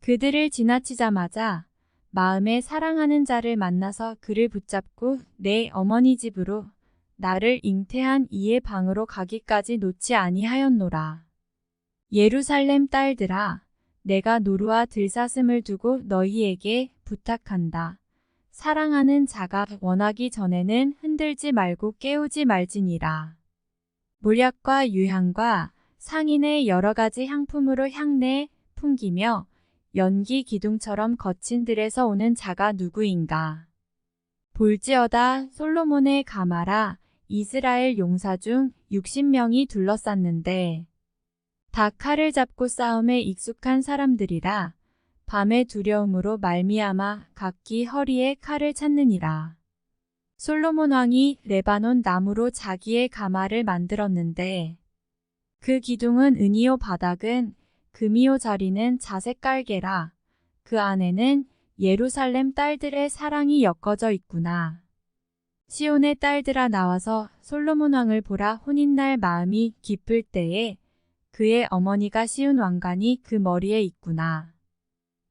그들을 지나치자마자 마음에 사랑하는 자를 만나서 그를 붙잡고 내 어머니 집으로 나를 잉태한 이의 방으로 가기까지 놓지 아니하였노라. 예루살렘 딸들아, 내가 노루와 들사슴을 두고 너희에게 부탁한다. 사랑하는 자가 원하기 전에는 흔들지 말고 깨우지 말지니라. 몰약과 유향과 상인의 여러 가지 향품으로 향내 풍기며 연기 기둥처럼 거친 들에서 오는 자가 누구인가? 볼지어다 솔로몬의 가마라 이스라엘 용사 중 60명이 둘러쌌는데 다 칼을 잡고 싸움에 익숙한 사람들이라 밤의 두려움으로 말미암아 각기 허리에 칼을 찾느니라. 솔로몬 왕이 레바논 나무로 자기의 가마를 만들었는데 그 기둥은 은이요 바닥은 금이요 자리는 자색 깔개라. 그 안에는 예루살렘 딸들의 사랑이 엮어져 있구나. 시온의 딸들아 나와서 솔로몬 왕을 보라 혼인날 마음이 깊을 때에 그의 어머니가 시온 왕관이 그 머리에 있구나.